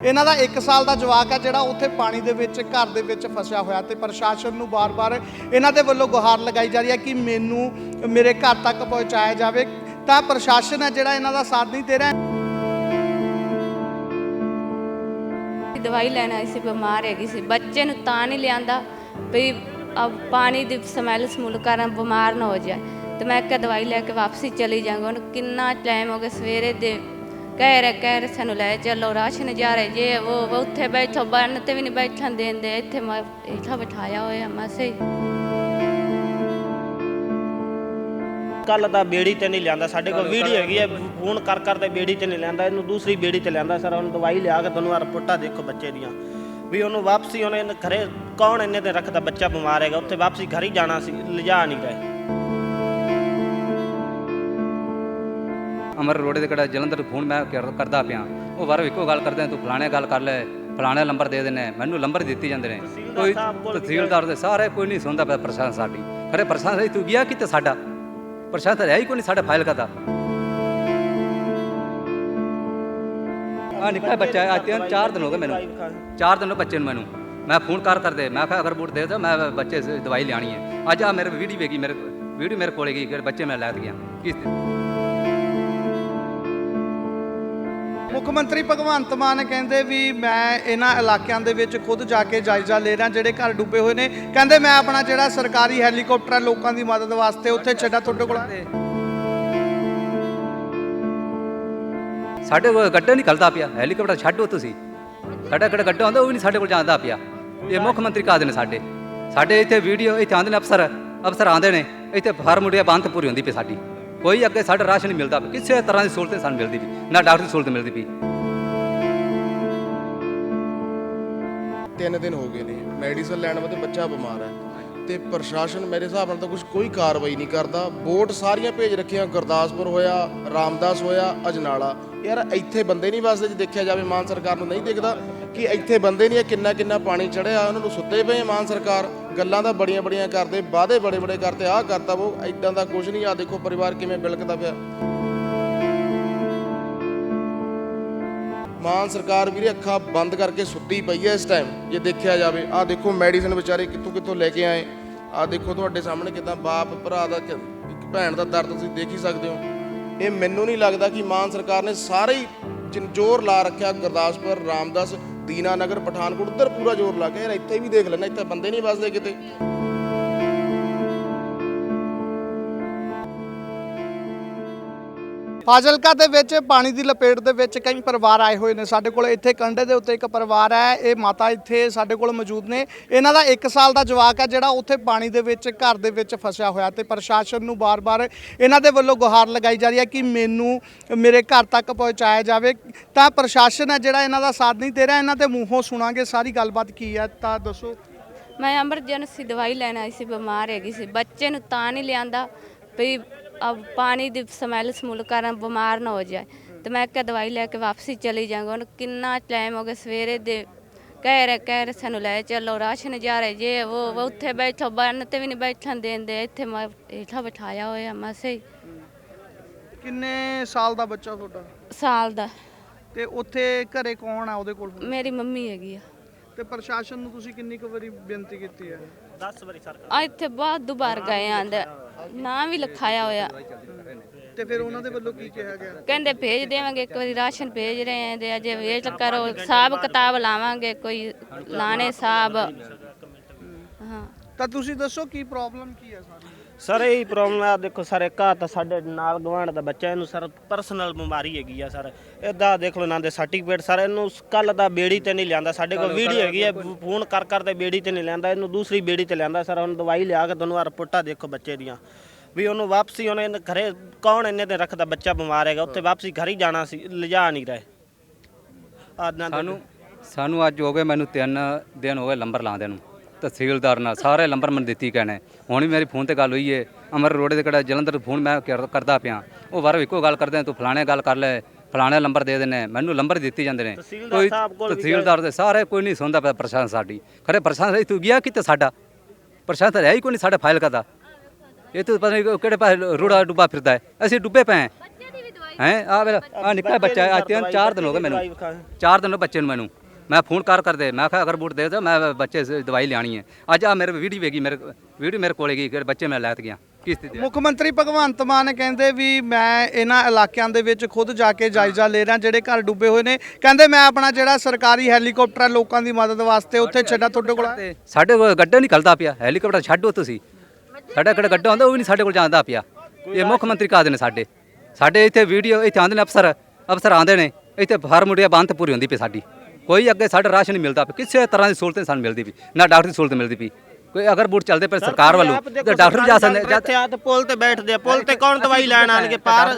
ਇਹਨਾਂ ਦਾ 1 ਸਾਲ ਦਾ ਜਵਾਕ ਹੈ ਜਿਹੜਾ ਉੱਥੇ ਪਾਣੀ ਦੇ ਵਿੱਚ, ਘਰ ਦੇ ਵਿੱਚ ਫਸਿਆ ਹੋਇਆ ਤੇ ਪ੍ਰਸ਼ਾਸਨ ਨੂੰ ਬਾਰ-ਬਾਰ ਇਹਨਾਂ ਦੇ ਵੱਲੋਂ ਗੁਹਾਰ ਲਗਾਈ ਜਾ ਰਹੀ ਹੈ ਕਿ ਮੈਨੂੰ, ਮੇਰੇ ਘਰ ਤੱਕ ਪਹੁੰਚਾਇਆ ਜਾਵੇ। ਤਾਂ ਪ੍ਰਸ਼ਾਸਨ ਹੈ ਜਿਹੜਾ ਇਹਨਾਂ ਦਾ ਸਾਥ ਨਹੀਂ ਦੇ ਰਿਹਾ। ਦਵਾਈ ਲੈਣ ਆਈ ਸੀ, ਬਿਮਾਰ ਹੈਗੀ ਸੀ। ਬੱਚੇ ਨੂੰ ਤਾਂ ਨਹੀਂ ਲਿਆਂਦਾ ਵੀ ਅਬ ਪਾਣੀ ਦੀ ਸਮੈਲ ਸਮੂਲ ਕਾਰਨ ਬਿਮਾਰ ਨਾ ਹੋ ਜਾਏ। ਤੇ ਮੈਂ ਕਿਹਾ ਦਵਾਈ ਲੈ ਕੇ ਵਾਪਸੀ ਚਲੀ ਜਾਵਾਂਗਾ। ਉਹਨੂੰ ਕਿੰਨਾ ਟਾਈਮ ਹੋ ਗਿਆ, ਸਵੇਰੇ ਦੇ ਕਹਿ ਰਹੇ ਕਹਿ ਰਹੇ ਸਾਨੂੰ ਲੈ ਚੱਲੋ ਰਾਸ਼ਨ ਜਾ ਰਹੇ ਜੇ ਉਹ ਉੱਥੇ ਬੈਠੋ ਬੰਨ ਤੇ ਵੀ ਨਹੀਂ ਬੈਠਣ ਦੇਂਦੇ ਇੱਥੇ ਮੈਂ ਇੱਥਾ ਬਿਠਾਇਆ ਹੋਇਆ ਮਸੇ। ਕੱਲ ਦਾ ਬੇੜੀ ਤੇ ਨਹੀਂ ਲਿਆਂਦਾ ਸਾਡੇ ਕੋਲ ਵੀਡੀਓ ਹੈਗੀ ਹੈ ਫੋਨ ਕਰ ਕਰ ਤੇ ਬੇੜੀ ਤੇ ਨਹੀਂ ਲਿਆਂਦਾ ਇਹਨੂੰ ਦੂਸਰੀ ਬੇੜੀ ਤੇ ਲਿਆਂਦਾ ਸਰ ਉਹਨੂੰ ਦਵਾਈ ਲਿਆ ਕੇ ਤੁਹਾਨੂੰ ਰਿਪੋਰਟਾਂ ਦੇਖੋ ਬੱਚੇ ਦੀਆਂ। ਵੀ ਉਹਨੂੰ ਵਾਪਸੀ ਉਹਨੇ ਘਰੇ ਕੌਣ ਇੰਨੇ ਤੇ ਰੱਖਦਾ ਬੱਚਾ ਬਿਮਾਰ ਹੈਗਾ ਉੱਥੇ ਵਾਪਸੀ ਘਰ ਹੀ ਜਾਣਾ ਸੀ ਲਿਜਾ ਨਹੀਂ ਰਹੇ ਅਮਰ ਰੋਡੇ ਦੇ ਕਿਹੜਾ ਜਲੰਧਰ ਫੋਨ ਮੈਂ ਕਰ- ਕਰਦਾ ਪਿਆ। ਉਹ ਬਾਹਰੋਂ ਇੱਕੋ ਗੱਲ ਕਰਦੇ ਤੂੰ ਫਲਾਣੇ ਗੱਲ ਕਰ ਲੈ ਫਲਾਣੇ ਨੰਬਰ ਦੇ ਦੇਣੇ ਮੈਨੂੰ ਨੰਬਰ ਦਿੱਤੀ ਜਾਂਦੇ ਨੇ। ਕੋਈ ਤਹਿਸੀਲਦਾਰ ਦੇ ਸਾਰੇ ਕੋਈ ਨਹੀਂ ਸੁਣਦਾ ਪਿਆ ਪ੍ਰਸ਼ਾਸਨ ਸਾਡੀ। ਖਰੇ ਪ੍ਰਸ਼ਾਸਨ ਤੂੰ ਗਿਆ ਕਿਤੇ ਸਾਡਾ? ਪ੍ਰਸ਼ਾਸਨ ਹੈ ਹੀ ਕੋਈ ਨਹੀਂ ਸਾਡਾ ਫਾਈਲ ਕਰਦਾ ਆ ਨਿੱਕਾ ਬੱਚਾ ਅੱਜ ਤਿੰਨ ਚਾਰ ਦਿਨ ਹੋ ਗਏ ਮੈਨੂੰ। ਚਾਰ ਦਿਨ ਹੋ ਬੱਚੇ ਨੂੰ ਮੈਨੂੰ। ਮੈਂ ਫੋਨ ਕਰ ਕਰਦੇ ਮੈਂ ਕਿਹਾ ਅਗਰ ਬੂਟ ਦੇ ਦੇ ਮੈਂ ਬੱਚੇ ਦਵਾਈ ਲਿਆਣੀ ਹੈ। ਅੱਜ ਆ ਮੇਰੇ ਵੀਡੀਓ ਵੇਗੀ ਮੇਰੇ ਵੀਡੀਓ ਮੇਰੇ ਕੋਲੇ ਗਈ ਕਿ ਬੱਚੇ ਮੈਂ ਲੈ ਗਿਆ। ਕਿਸ ਮੁੱਖ ਮੰਤਰੀ ਭਗਵੰਤ ਮਾਨ ਕਹਿੰਦੇ ਵੀ ਮੈਂ ਇਹਨਾਂ ਇਲਾਕਿਆਂ ਦੇ ਵਿੱਚ ਖੁਦ ਜਾ ਕੇ ਜਾਇਜ਼ਾ ਲੈ ਰਿਹਾ, ਜਿਹੜੇ ਘਰ ਡੁੱਬੇ ਹੋਏ ਨੇ। ਕਹਿੰਦੇ ਮੈਂ ਆਪਣਾ ਜਿਹੜਾ ਸਰਕਾਰੀ ਹੈਲੀਕਾਪਟਰ ਹੈ ਲੋਕਾਂ ਦੀ ਮਦਦ ਵਾਸਤੇ ਉੱਥੇ ਛੱਡਾ ਤੁਹਾਡੇ ਕੋਲ? ਸਾਡੇ ਕੋਲ ਗੱਡਾ ਨਹੀਂ ਨਿਕਲਦਾ ਪਿਆ। ਹੈਲੀਕਾਪਟਰ ਛੱਡੋ ਤੁਸੀਂ। ਸਾਡਾ ਕਿਹੜਾ ਗੱਡਾ ਹੁੰਦਾ, ਉਹ ਵੀ ਨਹੀਂ ਸਾਡੇ ਕੋਲ ਜਾਂਦਾ ਪਿਆ। ਇਹ ਮੁੱਖ ਮੰਤਰੀ ਕਾਹਦੇ ਨੇ ਸਾਡੇ? ਸਾਡੇ ਇੱਥੇ ਵੀਡੀਓ, ਇੱਥੇ ਆਉਂਦੇ ਨੇ ਅਫਸਰ। ਅਫਸਰ ਆਉਂਦੇ ਨੇ। ਇੱਥੇ ਫਾਰਮੂਲਿਆ ਬੰਦ ਪੂਰੀ ਹੁੰਦੀ ਪਈ ਸਾਡੀ। ਕੋਈ ਅੱਗੇ ਸਾਡਾ ਰਾਸ਼ਨ ਨਹੀਂ ਮਿਲਦਾ। ਕਿਸੇ ਤਰ੍ਹਾਂ ਦੀ ਸਹੂਲਤ ਸਾਨੂੰ ਮਿਲਦੀ ਵੀ ਨਾ ਡਾਕਟਰ ਦੀ ਸਹੂਲਤ ਮਿਲਦੀ ਪਈ। ਤਿੰਨ ਦਿਨ ਹੋ ਗਏ ਨੇ, ਮੈਡੀਸਨ ਲੈਣ ਵਾਸਤੇ ਬੱਚਾ ਬਿਮਾਰ ਹੈ ਤੇ ਪ੍ਰਸ਼ਾਸਨ ਮੇਰੇ ਹਿਸਾਬ ਨਾਲ ਤਾਂ ਕੁਝ ਕੋਈ ਕਾਰਵਾਈ ਨਹੀਂ ਕਰਦਾ। ਵੋਟ ਸਾਰੀਆਂ ਭੇਜ ਰੱਖੀਆਂ, ਗੁਰਦਾਸਪੁਰ ਹੋਇਆ, ਰਾਮਦਾਸ ਹੋਇਆ, ਅਜਨਾਲਾ। ਯਾਰ ਇੱਥੇ ਬੰਦੇ ਨਹੀਂ ਵਸਦੇ ਜੇ ਦੇਖਿਆ ਜਾਵੇ, ਮਾਨ ਸਰਕਾਰ ਨੂੰ ਨਹੀਂ ਦੇਖਦਾ ਕਿ ਇੱਥੇ ਬੰਦੇ ਨਹੀਂ ਕਿੰਨਾ ਕਿੰਨਾ ਪਾਣੀ ਚੜਿਆ ਉਹਨਾਂ ਨੂੰ ਸੁੱਤੇ ਪਏ ਮਾਨ ਸਰਕਾਰ। ਗੱਲਾਂ ਤਾਂ ਬੜੀਆਂ ਬੜੀਆਂ ਕਰਦੇ, ਵਾਅਦੇ ਬੜੇ ਬੜੇ ਕਰਦੇ, ਆਹ ਕਰਤਾ ਉਹ ਐਦਾਂ ਦਾ ਕੁਝ ਨਹੀਂ ਆ ਦੇਖੋ ਪਰਿਵਾਰ ਕਿਵੇਂ ਬਿਲਕਦਾ ਪਿਆ। ਮਾਨ ਸਰਕਾਰ ਵੀਰੇ, ਅੱਖਾਂ ਬੰਦ ਕਰਕੇ ਸੁੱਤੀ ਪਈ ਹੈ ਇਸ ਟਾਈਮ ਜੇ ਦੇਖਿਆ ਜਾਵੇ। ਆਹ ਦੇਖੋ ਮੈਡੀਸਨ ਵਿਚਾਰੇ ਕਿੱਥੋਂ ਕਿੱਥੋਂ ਲੈ ਕੇ ਆਏ। ਆਹ ਦੇਖੋ ਤੁਹਾਡੇ ਸਾਹਮਣੇ ਕਿਦਾਂ ਬਾਪ, ਭਰਾ ਦਾ ਇੱਕ ਭੈਣ ਦਾ ਦਰਦ ਤੁਸੀਂ ਦੇਖ ਹੀ ਸਕਦੇ ਹੋ। ਇਹ ਮੈਨੂੰ ਨਹੀਂ ਲੱਗਦਾ ਕਿ ਮਾਨ ਸਰਕਾਰ ਨੇ ਸਾਰੇ ਹੀ ਜ਼ੋਰ ਲਾ ਰੱਖਿਆ ਗੁਰਦਾਸਪੁਰ, ਰਾਮਦਾਸ ਦੀਨਾ ਨਗਰ ਪਠਾਨਕੋਟ, ਉੱਧਰ ਪੂਰਾ ਜ਼ੋਰ ਲੱਗ ਗਿਆ ਯਾਰ ਇੱਥੇ ਵੀ ਦੇਖ ਲੈਣਾ ਇੱਥੇ ਬੰਦੇ ਨਹੀਂ ਵੱਸਦੇ ਕਿਤੇ। ਫਾਜ਼ਿਲਕਾ ਦੇ ਵਿੱਚ, ਪਾਣੀ ਦੀ ਲਪੇਟ ਦੇ ਵਿੱਚ ਕਈ ਪਰਿਵਾਰ ਆਏ ਹੋਏ ਨੇ। ਸਾਡੇ ਕੋਲ ਇੱਥੇ ਕੰਢੇ ਦੇ ਉੱਤੇ ਇੱਕ ਪਰਿਵਾਰ ਹੈ। ਇਹ ਮਾਤਾ ਇੱਥੇ ਸਾਡੇ ਕੋਲ ਮੌਜੂਦ ਨੇ। ਇਹਨਾਂ ਦਾ 1 ਸਾਲ ਦਾ ਜਵਾਕ ਹੈ, ਜਿਹੜਾ ਉੱਥੇ ਪਾਣੀ ਦੇ ਵਿੱਚ, ਘਰ ਦੇ ਵਿੱਚ ਫਸਿਆ ਹੋਇਆ ਤੇ ਪ੍ਰਸ਼ਾਸਨ ਨੂੰ ਬਾਰ-ਬਾਰ ਇਹਨਾਂ ਦੇ ਵੱਲੋਂ ਗੁਹਾਰ ਲਗਾਈ ਜਾ ਰਹੀ ਹੈ ਕਿ ਮੈਨੂੰ ਮੇਰੇ ਘਰ ਤੱਕ ਪਹੁੰਚਾਇਆ ਜਾਵੇ। ਤਾਂ ਪ੍ਰਸ਼ਾਸਨ ਹੈ, ਜਿਹੜਾ ਇਹਨਾਂ ਦਾ ਸਾਥ ਨਹੀਂ ਦੇ ਰਿਹਾ। ਇਹਨਾਂ ਦੇ ਮੂੰਹੋਂ ਸੁਣਾਂਗੇ, ਸਾਰੀ ਗੱਲਬਾਤ ਕੀ ਹੈ, ਤਾਂ ਦੱਸੋ। ਮੈਂ ਐਮਰਜੈਂਸੀ ਦਵਾਈ ਲੈਣ ਆਈ ਸੀ, ਬਿਮਾਰ ਹੈਗੀ ਸੀ। ਬੱਚੇ ਨੂੰ ਤਾਂ ਨਹੀਂ ਲਿਆਂਦਾ। ਵੀ ਅਬ ਪਾਣੀ ਦੀ ਸਮੈਲ ਸਮੂਲ ਕਾਰਨ ਬਿਮਾਰ ਨਾ ਹੋ ਜਾਏ। ਤੇ ਮੈਂ ਕਿਹਾ ਦਵਾਈ ਲੈ ਕੇ ਵਾਪਸੀ ਚਲੀ ਜਾਵਾਂਗਾ। ਉਹਨੂੰ ਕਿੰਨਾ ਟਾਈਮ ਹੋ ਗਿਆ ਸਵੇਰੇ ਦੇ ਕਹਿ ਰਹੇ ਕਹਿ ਰਹੇ ਸਾਨੂੰ ਲੈ ਚੱਲੋ ਰਾਸ਼ਨ ਜਾ ਰਹੇ ਜੇ ਉਹ ਉੱਥੇ ਬੈਠੋ ਬੰਨ ਤੇ ਵੀ ਨਹੀਂ ਬੈਠਣ ਦੇਂਦੇ। ਇੱਥੇ ਮੈਂ ਇੱਥਾ ਬਿਠਾਇਆ ਹੋਇਆ ਮਸੇ। ਕਿੰਨੇ ਸਾਲ ਦਾ ਬੱਚਾ ਤੁਹਾਡਾ? ਸਾਲ ਦਾ। ਤੇ ਉੱਥੇ ਘਰੇ ਕੌਣ ਆ ਉਹਦੇ ਕੋਲ? ਮੇਰੀ ਮੰਮੀ ਹੈਗੀ ਆ। ਤੇ ਪ੍ਰਸ਼ਾਸਨ ਨੂੰ ਤੁਸੀਂ ਕਿੰਨੀ ਕੁ ਵਾਰੀ ਬੇਨਤੀ ਕੀਤੀ ਹੈ? 10 ਵਾਰੀ ਸਰਕਾਰ ਆ ਇੱਥੇ ਬਹੁਤ ਦੁਬਾਰ ਗਏ ਆਂਦੇ ਨਾਂ ਵੀ ਲਿਖਾਇਆ ਹੋਇਆ। ਤੇ ਫਿਰ ਉਹਨਾਂ ਦੇ ਵੱਲੋਂ ਕੀ ਕਿਹਾ ਗਿਆ? ਕਹਿੰਦੇ ਭੇਜ ਦੇਵਾਂਗੇ ਇੱਕ ਵਾਰੀ ਰਾਸ਼ਨ ਭੇਜ ਰਹੇ ਆਂ ਤੇ ਅਜੇ ਵੇਟ ਕਰੋ ਹਿਸਾਬ ਕਿਤਾਬ ਲਾਵਾਂਗੇ ਕੋਈ ਲਾਣੇ ਸਾਹਿਬ ਹਾਂ ਤਾਂ ਤੁਸੀਂ ਦੱਸੋ ਕੀ ਪ੍ਰੋਬਲਮ ਕੀ ਹੈ ਸਾਰੀ? ਸਰ ਇਹ ਪ੍ਰੋਬਲਮ ਆ। ਦੇਖੋ ਸਰ ਇੱਕ ਆ ਤਾਂ ਸਾਡੇ ਨਾਲ ਗਵਾਂਢ ਦਾ ਬੱਚਾ ਇਹਨੂੰ ਸਰ ਪਰਸਨਲ ਬਿਮਾਰੀ ਹੈਗੀ ਆ ਸਰ। ਇਹਦਾ ਦੇਖ ਲਓ ਨਾ ਦੇ ਸਰਟੀਫਿਕੇਟ ਸਰ ਇਹਨੂੰ ਕੱਲ ਦਾ ਬੇੜੀ ਤੇ ਨਹੀਂ ਲਿਆਂਦਾ। ਸਾਡੇ ਕੋਲ ਵੀਡੀਓ ਹੈਗੀ ਹੈ ਫੋਨ ਕਰ ਕਰ ਤੇ ਬੇੜੀ ਤੇ ਨਹੀਂ ਲਿਆਂਦਾ। ਇਹਨੂੰ ਦੂਸਰੀ ਬੇੜੀ ਤੇ ਲਿਆਂਦਾ। ਸਰ ਉਹਨੂੰ ਦਵਾਈ ਲਿਆ ਕੇ ਤੁਹਾਨੂੰ ਆਹ ਰਿਪੋਰਟਾਂ ਦੇਖੋ ਬੱਚੇ ਦੀਆਂ। ਵੀ ਉਹਨੂੰ ਵਾਪਸੀ ਉਹਨੇ ਇਹਨੇ ਘਰੇ ਕੌਣ ਇੰਨੇ ਤੇ ਰੱਖਦਾ ਬੱਚਾ ਬਿਮਾਰ ਹੈਗਾ? ਉੱਥੇ ਵਾਪਸੀ ਘਰ ਹੀ ਜਾਣਾ ਸੀ ਲਿਜਾ ਨਹੀਂ ਰਹੇ। ਸਾਨੂੰ ਸਾਨੂੰ ਅੱਜ ਹੋ ਗਏ ਮੈਨੂੰ ਤਿੰਨ ਦਿਨ ਹੋ ਗਏ ਲੰਬਰ ਲਾਉਂਦੇ ਨੂੰ। ਤਹਿਸੀਲਦਾਰ ਨਾਲ ਸਾਰੇ ਲੰਬਰ ਮੈਨੂੰ ਦਿੱਤੀ ਕਹਿਣੇ ਹੁਣ ਵੀ ਮੇਰੀ ਫੋਨ ਤੇ ਗੱਲ ਹੋਈ ਏ ਅਮਰ ਰੋਡੇ ਦੇ ਕਿਹੜਾ ਜਲੰਧਰ ਫੋਨ ਮੈਂ ਕਰ- ਕਰਦਾ ਪਿਆ। ਉਹ ਬਾਹਰੋਂ ਇੱਕੋ ਗੱਲ ਕਰਦੇ ਤੂੰ ਫਲਾਣੇ ਗੱਲ ਕਰ ਲੈ ਫਲਾਣੇ ਨੰਬਰ ਦੇ ਦੇਣੇ ਮੈਨੂੰ ਨੰਬਰ ਦਿੱਤੀ ਜਾਂਦੇ ਨੇ। ਕੋਈ ਸਾਹਿਬ ਕੋਲ ਵੀ ਤਹਿਸੀਲਦਾਰ ਦੇ ਸਾਰੇ ਕੋਈ ਨਹੀਂ ਸੁਣਦਾ ਪਿਆ ਪ੍ਰਸ਼ਾਸਨ ਸਾਡੀ। ਖਰੇ ਪ੍ਰਸ਼ਾਸਨ ਤੂੰ ਗਿਆ ਕਿਤੇ ਸਾਡਾ? ਪ੍ਰਸ਼ਾਸਨ ਹੈ ਹੀ ਕੋਈ ਨਹੀਂ ਸਾਡਾ ਫਾਈਲ ਕਰਦਾ। ਇਹ ਤਾਂ ਪਤਾ ਨਹੀਂ ਕਿਹੜੇ ਪਾਸੇ ਰੋੜਾ ਡੁੱਬਾ ਫਿਰਦਾ ਹੈ। ਅਸੀਂ ਡੁੱਬੇ ਪਏ ਹਾਂ। ਬੱਚੇ ਦੀ ਵੀ ਦਵਾਈ ਹੈ? ਆ ਵੇਲਾ ਆ ਨਿੱਕਾ ਬੱਚਾ ਆ ਤਿੰਨ ਚਾਰ ਦਿਨ ਹੋ ਗਏ ਮੈਨੂੰ। ਚਾਰ ਦਿਨ ਹੋ ਬੱਚੇ ਨੂੰ ਮੈਨੂੰ। ਮੈਂ ਫੋਨ ਕਰ ਕਰਦੇ ਮੈਂ ਕਿਹਾ ਅਗਰ ਬੂਟ ਦੇ ਦਿਓ ਮੈਂ ਬੱਚੇ ਸੇ ਦਵਾਈ ਲੈਣੀ ਹੈ। ਅੱਜ ਆ ਮੇਰੇ ਵੀਡੀਓ ਵੇਗੀ ਮੇਰੇ ਵੀਡੀਓ ਮੇਰੇ ਕੋਲੇ ਗਈ ਕਿ ਬੱਚੇ ਮੈਂ ਲੈਤ ਗਿਆ। ਕਿਸ ਤੇ ਮੁੱਖ ਮੰਤਰੀ ਭਗਵੰਤ ਮਾਨ ਕਹਿੰਦੇ ਵੀ ਮੈਂ ਇਹਨਾਂ ਇਲਾਕਿਆਂ ਦੇ ਵਿੱਚ ਖੁਦ ਜਾ ਕੇ ਜਾਇਜ਼ਾ ਲੈ ਰਿਹਾ ਜਿਹੜੇ ਘਰ ਡੁੱਬੇ ਹੋਏ ਨੇ। ਕਹਿੰਦੇ ਮੈਂ ਆਪਣਾ ਜਿਹੜਾ ਸਰਕਾਰੀ ਹੈਲੀਕਾਪਟਰ ਹੈ ਲੋਕਾਂ ਦੀ ਮਦਦ ਵਾਸਤੇ ਉੱਥੇ ਛੱਡਾ ਤੁਹਾਡੇ ਕੋਲ। ਤੇ ਸਾਡੇ ਕੋਲ ਗੱਡਾ ਨਿਕਲਦਾ ਪਿਆ ਹੈਲੀਕਾਪਟਰ ਛੱਡੋ ਤੁਸੀਂ। ਸਾਡਾ ਕਿਹੜਾ ਗੱਡਾ ਹੁੰਦਾ ਉਹ ਵੀ ਨਹੀਂ ਸਾਡੇ ਕੋਲ ਜਾਂਦਾ ਪਿਆ। ਇਹ ਮੁੱਖ ਮੰਤਰੀ ਕਾਹਦੇ ਨੇ ਸਾਡੇ? ਸਾਡੇ ਇੱਥੇ ਵੀਡੀਓ ਇੱਥੇ ਆਉਂਦੇ ਨੇ ਅਫਸਰ ਅਫਸਰ ਆਉਂਦੇ ਨੇ ਇੱਥੇ ਹਰ ਮੁੰਡਿਆ ਬੰਦ ਪੂਰੀ ਹੁੰਦੀ ਪਈ ਸਾਡੀ। ਕੋਈ ਅੱਗੇ ਸਾਡਾ ਰਾਸ਼ਨ ਨਹੀਂ ਮਿਲਦਾ। ਕਿਸੇ ਤਰ੍ਹਾਂ ਦੀ ਸਹੂਲਤ ਨਹੀਂ ਸਾਨੂੰ ਮਿਲਦੀ ਪਈ ਨਾ ਡਾਕਟਰ ਦੀ ਸਹੂਲਤ ਮਿਲਦੀ ਪਈ। ਕੋਈ ਅਗਰ ਬੂਟ ਚੱਲਦੇ ਪਏ ਸਰਕਾਰ ਵੱਲੋਂ ਤੇ ਡਾਕਟਰ ਵੀ ਜਾ ਸਕਦੇ ਇੱਥੇ ਆ ਤੇ ਪੁਲ ਤੇ ਬੈਠਦੇ ਆ। ਪੁਲ ਤੇ ਕੌਣ ਦਵਾਈ ਲੈਣ ਆਣਗੇ? ਪਾਰ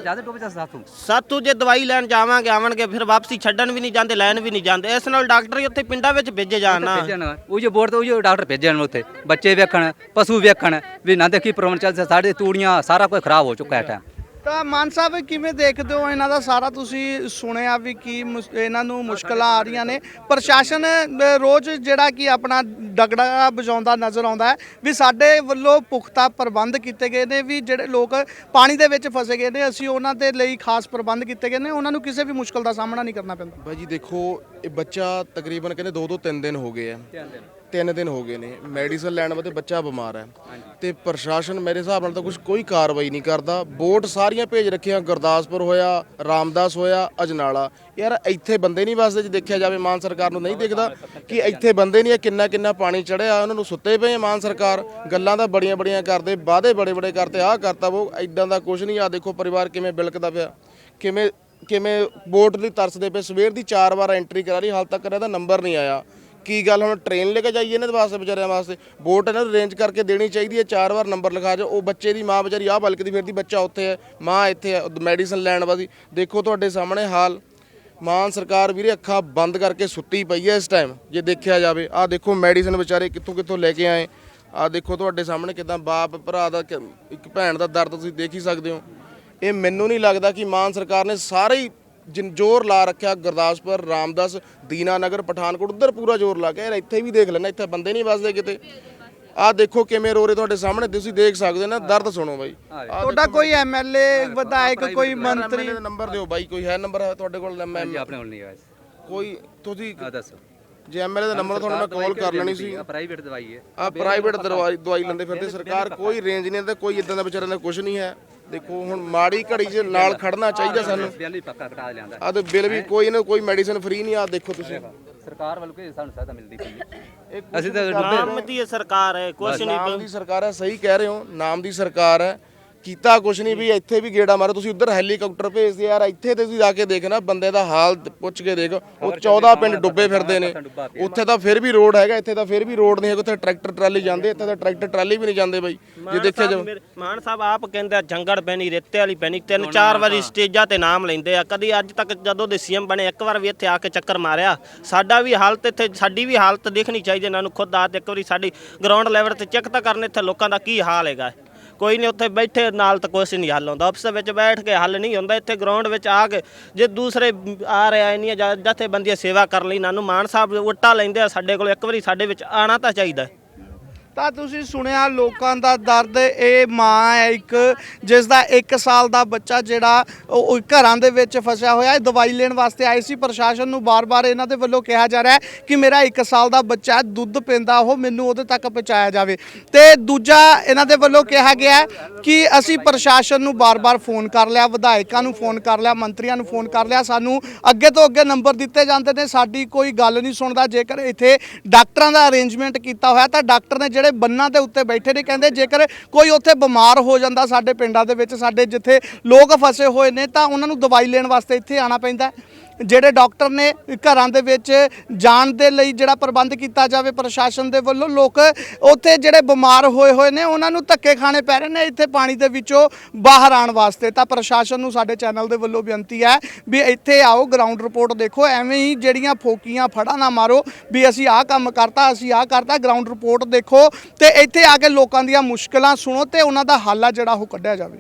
ਸਾਥੋਂ ਸਾਤੂ ਜੇ ਦਵਾਈ ਲੈਣ ਜਾਵਾਂਗੇ ਆਵਣਗੇ ਫਿਰ ਵਾਪਸੀ ਛੱਡਣ ਵੀ ਨਹੀਂ ਜਾਂਦੇ ਲੈਣ ਵੀ ਨਹੀਂ ਜਾਂਦੇ। ਇਸ ਨਾਲ ਡਾਕਟਰ ਹੀ ਉੱਥੇ ਪਿੰਡਾਂ ਵਿੱਚ ਭੇਜੇ ਜਾਣ ਉਹ ਜੋ ਬੋਰਡ ਤੇ ਉਹ ਜੋ ਡਾਕਟਰ ਭੇਜਣ ਉੱਥੇ। ਬੱਚੇ ਵੇਖਣ ਪਸ਼ੂ ਵੇਖਣ ਵੀ ਨਾ ਦੇਖੀ ਪ੍ਰੋਬਲਮ ਚੱਲ ਸਾਡੇ ਤੂੜੀਆਂ ਸਾਰਾ ਕੁਝ ਖਰਾਬ ਹੋ ਚੁੱਕਾ ਹੈ ਟਾਈਮ ਤਾਂ ਮਾਨ ਸਾਹਿਬ ਕਿਵੇਂ ਦੇਖਦੇ ਹੋ ਇਹਨਾਂ ਦਾ ਸਾਰਾ? ਤੁਸੀਂ ਸੁਣਿਆ ਵੀ ਕੀ ਮੁਸ- ਇਹਨਾਂ ਨੂੰ ਮੁਸ਼ਕਲਾਂ ਆ ਰਹੀਆਂ ਨੇ। ਪ੍ਰਸ਼ਾਸਨ ਅ, ਰੋਜ਼ ਜਿਹੜਾ ਕਿ ਆਪਣਾ ਡਗੜਾ ਵਜਾਉਂਦਾ ਨਜ਼ਰ ਆਉਂਦਾ ਹੈ ਵੀ ਸਾਡੇ ਵੱਲੋਂ ਪੁਖਤਾ ਪ੍ਰਬੰਧ ਕੀਤੇ ਗਏ ਨੇ ਵੀ ਜਿਹੜੇ ਲੋਕ ਪਾਣੀ ਦੇ ਵਿੱਚ ਫਸੇ ਗਏ ਨੇ ਅਸੀਂ ਉਹਨਾਂ ਦੇ ਲਈ ਖਾਸ ਪ੍ਰਬੰਧ ਕੀਤੇ ਗਏ ਨੇ। ਉਹਨਾਂ ਨੂੰ ਕਿਸੇ ਵੀ ਮੁਸ਼ਕਲ ਦਾ ਸਾਹਮਣਾ ਨਹੀਂ ਕਰਨਾ ਪੈਂਦਾ। ਬਾਈ ਜੀ ਦੇਖੋ ਇਹ ਬੱਚਾ ਤਕਰੀਬਨ ਕਹਿੰਦੇ 2 2 3 ਦਿਨ ਹੋ ਗਏ ਆ। ਤਿੰਨ ਦਿਨ ਹੋ ਗਏ ਨੇ। ਮੈਡੀਸਨ ਲੈਣ ਵਾਸਤੇ ਬੱਚਾ ਬਿਮਾਰ ਹੈ। ਤੇ ਪ੍ਰਸ਼ਾਸਨ ਮੇਰੇ ਹਿਸਾਬ ਨਾਲ ਤਾਂ ਕੁਝ ਕੋਈ ਕਾਰਵਾਈ ਨਹੀਂ ਕਰਦਾ। ਬੋਟ ਸਾਰੀਆਂ ਭੇਜ ਰੱਖੀਆਂ। ਗੁਰਦਾਸਪੁਰ ਹੋਇਆ, ਰਾਮਦਾਸ ਹੋਇਆ, ਅਜਨਾਲਾ। ਯਾਰ ਇੱਥੇ ਬੰਦੇ ਨਹੀਂ ਵਸਦੇ ਜੇ ਦੇਖਿਆ ਜਾਵੇ, ਮਾਨ ਸਰਕਾਰ ਨੂੰ ਨਹੀਂ ਦੇਖਦਾ ਕਿ ਇੱਥੇ ਬੰਦੇ ਨਹੀਂ ਆ, ਕਿੰਨਾ ਕਿੰਨਾ ਪਾਣੀ ਚੜਿਆ, ਉਹਨਾਂ ਨੂੰ ਸੁੱਤੇ ਪਏ ਮਾਨ ਸਰਕਾਰ। ਗੱਲਾਂ ਤਾਂ ਬੜੀਆਂ ਬੜੀਆਂ ਕਰਦੇ, ਵਾਅਦੇ ਬੜੇ ਬੜੇ ਕਰਤੇ ਆਹ ਕਰਤਾ ਉਹ ਇਦਾਂ ਦਾ ਕੁਝ ਨਹੀਂ ਆ। ਦੇਖੋ ਪਰਿਵਾਰ ਕਿਵੇਂ ਬਿਲਕਦਾ ਪਿਆ। ਕਿਵੇਂ ਕਿਵੇਂ ਬੋਟ ਲਈ ਤਰਸਦੇ ਪਏ। ਸਵੇਰ ਦੀ ਚਾਰ ਵਾਰ ਐਂਟਰੀ ਕਰਾ ਰਹੀ ਹਾਲ ਤੱਕ ਇਹਦਾ ਨੰਬਰ ਨਹੀਂ ਆਇਆ। ਕੀ ਗੱਲ, ਹੁਣ ਟ੍ਰੇਨ ਲੈ ਕੇ ਜਾਈਏ ਇਹਨਾਂ ਦੇ ਵਾਸਤੇ ਵਿਚਾਰਿਆਂ ਵਾਸਤੇ ਬੋਟ ਇਹਨਾਂ ਨੂੰ ਅਰੇਂਜ ਕਰਕੇ ਦੇਣੀ ਚਾਹੀਦੀ ਹੈ, ਚਾਰ ਵਾਰ ਨੰਬਰ ਲਿਖਾ ਜਾਓ ਉਹ ਬੱਚੇ ਦੀ ਮਾਂ ਵਿਚਾਰੀ, ਆਹ ਬਲਕਦੀ ਫਿਰਦੀ ਬੱਚਾ ਉੱਥੇ ਹੈ, ਮਾਂ ਇੱਥੇ ਹੈ ਮੈਡੀਸਨ ਲੈਣ ਵਾਸਤੇ। ਦੇਖੋ ਤੁਹਾਡੇ ਸਾਹਮਣੇ ਹਾਲ, ਮਾਨ ਸਰਕਾਰ ਵੀਰੇ ਅੱਖਾਂ ਬੰਦ ਕਰਕੇ ਸੁੱਤੀ ਪਈ ਹੈ ਇਸ ਟਾਈਮ ਜੇ ਦੇਖਿਆ ਜਾਵੇ। ਆਹ ਦੇਖੋ ਮੈਡੀਸਨ ਵਿਚਾਰੇ ਕਿੱਥੋਂ ਕਿੱਥੋਂ ਲੈ ਕੇ ਆਏ। ਆਹ ਦੇਖੋ ਤੁਹਾਡੇ ਸਾਹਮਣੇ ਕਿਦਾਂ ਬਾਪ, ਭਰਾ ਦਾ ਇੱਕ ਭੈਣ ਦਾ ਦਰਦ ਤੁਸੀਂ ਦੇਖ ਹੀ ਸਕਦੇ ਹੋ। ਇਹ ਮੈਨੂੰ ਨਹੀਂ ਲੱਗਦਾ ਕਿ ਮਾਨ ਸਰਕਾਰ ਨੇ ਸਾਰੇ ਹੀ ਜਿਨ ਜ਼ੋਰ ਲਾ ਰੱਖਿਆ ਗੁਰਦਾਸਪੁਰ ਰਾਮਦਾਸ ਦੀਨਾਨਗਰ ਪਠਾਨਕੋਟ ਉਧਰ ਪੂਰਾ ਜ਼ੋਰ ਲਾ ਕੇ ਯਾਰ ਇੱਥੇ ਵੀ ਦੇਖ ਲੈਣਾ ਇੱਥੇ ਬੰਦੇ ਨਹੀਂ ਵੱਸਦੇ ਕਿਤੇ। ਆਹ ਦੇਖੋ ਕਿਵੇਂ ਰੋ ਰਹੇ ਤੁਹਾਡੇ ਸਾਹਮਣੇ ਤੁਸੀਂ ਦੇਖ ਸਕਦੇ ਹੋ ਨਾ ਦਰਦ ਸੁਣੋ ਬਾਈ। ਤੁਹਾਡਾ ਕੋਈ ਐਮਐਲਏ ਵਿਧਾਇਕ ਕੋਈ ਮੰਤਰੀ? ਐਮਐਲਏ ਦਾ ਨੰਬਰ ਦਿਓ ਬਾਈ ਕੋਈ ਹੈ ਨੰਬਰ ਹੈ ਤੁਹਾਡੇ ਕੋਲ ਜੀ ਆਪਣੇ ਕੋਲ ਨਹੀਂ ਆਇਆ ਕੋਈ ਤੁਸੀਂ ਆ ਦੱਸੋ। ਜੇ ਐਮਐਲਏ ਦਾ ਨੰਬਰ ਤੁਹਾਨੂੰ ਮੈਂ ਕਾਲ ਕਰ ਲੈਣੀ ਸੀ। ਪ੍ਰਾਈਵੇਟ ਦਵਾਈ ਹੈ। ਆ ਪ੍ਰਾਈਵੇਟ ਦਵਾਈ ਦਵਾਈ ਲੈਂਦੇ ਫਿਰਦੇ ਸਰਕਾਰ ਕੋਈ ਰੇਂਜ ਨਹੀਂ ਤੇ ਕੋਈ ਇਦਾਂ ਦਾ ਵਿਚਾਰਿਆਂ ਦਾ ਕੁਝ ਨਹੀਂ ਹੈ। ਦੇਖੋ ਹੁਣ ਮਾੜੀ ਘੜੀ 'ਚ ਨਾਲ ਖੜਨਾ ਚਾਹੀਦਾ ਸਾਨੂੰ। ਬਿੱਲ ਵੀ ਪੱਕਾ ਕਟਾ ਲਿਆਂਦਾ। ਆ ਤੇ ਬਿੱਲ ਵੀ ਕੋਈ ਨਾ ਕੋਈ ਮੈਡੀਸਨ ਫ੍ਰੀ ਨਹੀਂ ਆ ਦੇਖੋ ਤੁਸੀਂ। ਸਰਕਾਰ ਵੱਲੋਂ ਕੋਈ ਸਾਨੂੰ ਸਹਾਇਤਾ ਮਿਲਦੀ ਪਈ ਹੈ। ਅਸੀਂ ਤਾਂ ਨਾਮ ਦੀ ਇਹ ਸਰਕਾਰ ਹੈ ਕੁਛ ਨਹੀਂ ਨਾਮ ਦੀ ਸਰਕਾਰ ਹੈ ਸਹੀ ਕਹਿ ਰਹੇ ਹੋ ਨਾਮ ਦੀ ਸਰਕਾਰ ਹੈ। ਕੀਤਾ ਕੁਛ ਨਹੀਂ ਵੀ ਇੱਥੇ ਵੀ ਗੇੜਾ ਮਾਰੋ। ਤੁਸੀਂ ਉੱਧਰ ਹੈਲੀਕਾਪਟਰ ਭੇਜਦੇ ਯਾਰ ਇੱਥੇ ਤੇ ਤੁਸੀਂ ਆ ਕੇ ਦੇਖਣਾ ਬੰਦੇ ਦਾ ਹਾਲ ਪੁੱਛ ਕੇ ਦੇਖ। ਉਹ 14 ਪਿੰਡ ਡੁੱਬੇ ਫਿਰਦੇ ਨੇ। ਉੱਥੇ ਤਾਂ ਫਿਰ ਵੀ ਰੋਡ ਹੈਗਾ ਇੱਥੇ ਤਾਂ ਫਿਰ ਵੀ ਰੋਡ ਨਹੀਂ ਹੈਗਾ ਉੱਥੇ ਟਰੈਕਟਰ ਟਰਾਲੀ ਜਾਂਦੇ ਇੱਥੇ ਤਾਂ ਟਰੈਕਟਰ ਟਰਾਲੀ ਵੀ ਨਹੀਂ ਜਾਂਦੇ ਬਾਈ। ਜੇ ਦੇਖਿਆ ਜਾਵੇ। ਮਾਨ ਸਾਹਿਬ ਆਪ ਕਹਿੰਦੇ ਜੰਗੜ ਪੈਣੀ ਰੇਤੇ ਵਾਲੀ ਪੈਣੀ ਤਿੰਨ ਚਾਰ ਵਾਰੀ ਸਟੇਜਾਂ ਤੇ ਨਾਮ ਲੈਂਦੇ ਆ। ਕਦੀ ਅੱਜ ਤੱਕ ਜਦੋਂ ਦੇ ਸੀਐਮ ਬਣੇ ਇੱਕ ਵਾਰ ਵੀ ਇੱਥੇ ਆ ਕੇ ਚੱਕਰ ਮਾਰਿਆ। ਸਾਡਾ ਵੀ ਹਾਲਤ ਇੱਥੇ ਸਾਡੀ ਵੀ ਹਾਲਤ ਦੇਖਣੀ ਚਾਹੀਦੀ ਇਹਨਾਂ ਨੂੰ ਖੁਦ ਆ ਤੇ ਇੱਕ ਵਾਰੀ ਸਾਡੀ ਗਰਾਊਂਡ ਲੈਵਲ ਤੇ ਚੈੱਕ ਤਾਂ ਕਰਨ ਇੱਥੇ ਲੋਕਾਂ ਦਾ ਕੀ ਹਾਲ ਹੈਗਾ। ਕੋਈ ਨਹੀਂ, ਉੱਥੇ ਬੈਠੇ, ਨਾਲ ਤਾਂ ਕੁਛ ਨਹੀਂ ਹੱਲ ਹੁੰਦਾ। ਅਫਸਰ ਵਿੱਚ ਬੈਠ ਕੇ ਹੱਲ ਨਹੀਂ ਹੁੰਦਾ। ਇੱਥੇ ਗਰਾਊਂਡ ਵਿੱਚ ਆ ਕੇ ਜੇ ਦੂਸਰੇ ਆ ਰਿਹਾ ਇੰਨੀਆਂ ਜ- ਜਥੇਬੰਦੀਆਂ ਸੇਵਾ ਕਰਨ ਲਈ ਇਹਨਾਂ ਨੂੰ ਮਾਨ ਸਾਹਿਬ ਉਲਟਾ ਲੈਂਦੇ ਆ ਸਾਡੇ ਕੋਲ, ਇੱਕ ਵਾਰੀ ਸਾਡੇ ਵਿੱਚ ਆਣਾ ਤਾਂ ਚਾਹੀਦਾ। ਤਾਂ ਤੁਸੀਂ ਸੁਣਿਆ ਲੋਕਾਂ ਦਾ ਦਰਦ, ਇਹ ਮਾਂ ਹੈ ਇੱਕ ਜਿਸ ਦਾ 1 ਸਾਲ ਦਾ ਬੱਚਾ ਜਿਹੜਾ ਉਹ ਘਰਾਂ ਦੇ ਵਿੱਚ ਫਸਿਆ ਹੋਇਆ ਹੈ, ਦਵਾਈ ਲੈਣ ਵਾਸਤੇ ਆਏ ਸੀ। ਪ੍ਰਸ਼ਾਸਨ ਨੂੰ ਬਾਰ-ਬਾਰ ਇਹਨਾਂ ਦੇ ਵੱਲੋਂ ਕਿਹਾ ਜਾ ਰਿਹਾ ਹੈ ਕਿ ਮੇਰਾ 1 ਸਾਲ ਦਾ ਬੱਚਾ ਦੁੱਧ ਪੀਂਦਾ ਉਹ, ਮੈਨੂੰ ਉਹਦੇ ਤੱਕ ਪਹੁੰਚਾਇਆ ਜਾਵੇ। ਤੇ ਦੂਜਾ ਇਹਨਾਂ ਦੇ ਵੱਲੋਂ ਕਿਹਾ ਗਿਆ ਕਿ ਅਸੀਂ ਪ੍ਰਸ਼ਾਸਨ ਨੂੰ ਬਾਰ-ਬਾਰ ਫੋਨ ਕਰ ਲਿਆ, ਵਿਧਾਇਕਾਂ ਨੂੰ ਫੋਨ ਕਰ ਲਿਆ, ਮੰਤਰੀਆਂ ਨੂੰ ਫੋਨ ਕਰ ਲਿਆ। ਸਾਨੂੰ ਅੱਗੇ ਤੋਂ ਅੱਗੇ ਨੰਬਰ ਦਿੱਤੇ ਜਾਂਦੇ ਨੇ, ਸਾਡੀ ਕੋਈ ਗੱਲ ਨਹੀਂ ਸੁਣਦਾ। ਜੇਕਰ ਇੱਥੇ ਡਾਕਟਰਾਂ ਦਾ ਅਰੇਂਜਮੈਂਟ ਕੀਤਾ ਹੋਇਆ ਤਾਂ ਡਾਕਟਰ ਨੇ ਜਿਹੜੇ ਬੰਨਾਂ ਦੇ ਉੱਤੇ ਬੈਠੇ ਨੇ, ਕਹਿੰਦੇ ਜੇਕਰ ਕੋਈ ਉੱਥੇ ਬਿਮਾਰ ਹੋ ਜਾਂਦਾ ਸਾਡੇ ਪਿੰਡਾਂ ਦੇ ਵਿੱਚ, ਸਾਡੇ ਜਿੱਥੇ ਲੋਕ ਫਸੇ ਹੋਏ ਨੇ, ਤਾਂ ਉਹਨਾਂ ਨੂੰ ਦਵਾਈ ਲੈਣ ਵਾਸਤੇ ਇੱਥੇ ਆਣਾ ਪੈਂਦਾ ਜਿਹੜੇ ਡਾਕਟਰ ਨੇ ਘਰਾਂ ਦੇ ਵਿੱਚ ਜਾਣ ਦੇ ਲਈ ਜਿਹੜਾ ਪ੍ਰਬੰਧ ਕੀਤਾ ਜਾਵੇ ਪ੍ਰਸ਼ਾਸਨ ਦੇ ਵੱਲੋਂ, ਲੋਕ ਉੱਥੇ ਜਿਹੜੇ ਬਿਮਾਰ ਹੋਏ ਹੋਏ ਨੇ, ਉਹਨਾਂ ਨੂੰ ਧੱਕੇ ਖਾਣੇ ਪੈ ਰਹੇ ਨੇ, ਇੱਥੇ ਪਾਣੀ ਦੇ ਵਿੱਚੋਂ ਬਾਹਰ ਆਉਣ ਵਾਸਤੇ। ਤਾਂ ਪ੍ਰਸ਼ਾਸਨ ਨੂੰ ਸਾਡੇ ਚੈਨਲ ਦੇ ਵੱਲੋਂ ਬੇਨਤੀ ਹੈ ਵੀ ਇੱਥੇ ਆਓ ਗਰਾਊਂਡ ਰਿਪੋਰਟ ਦੇਖੋ, ਐਵੇਂ ਹੀ ਜਿਹੜੀਆਂ ਫੋਕੀਆਂ, ਫੜਾ ਨਾ ਮਾਰੋ ਵੀ ਅਸੀਂ ਆਹ ਕੰਮ ਕਰਤਾ, ਅਸੀਂ ਆਹ ਕਰਤਾ ਗਰਾਊਂਡ ਰਿਪੋਰਟ ਦੇਖੋ ਤੇ ਇੱਥੇ ਆ ਕੇ ਲੋਕਾਂ ਦੀਆਂ ਮੁਸ਼ਕਲਾਂ ਸੁਣੋ ਤੇ ਉਹਨਾਂ ਦਾ ਹੱਲ ਆ ਜਿਹੜਾ ਉਹ ਕੱਢਿਆ ਜਾਵੇ।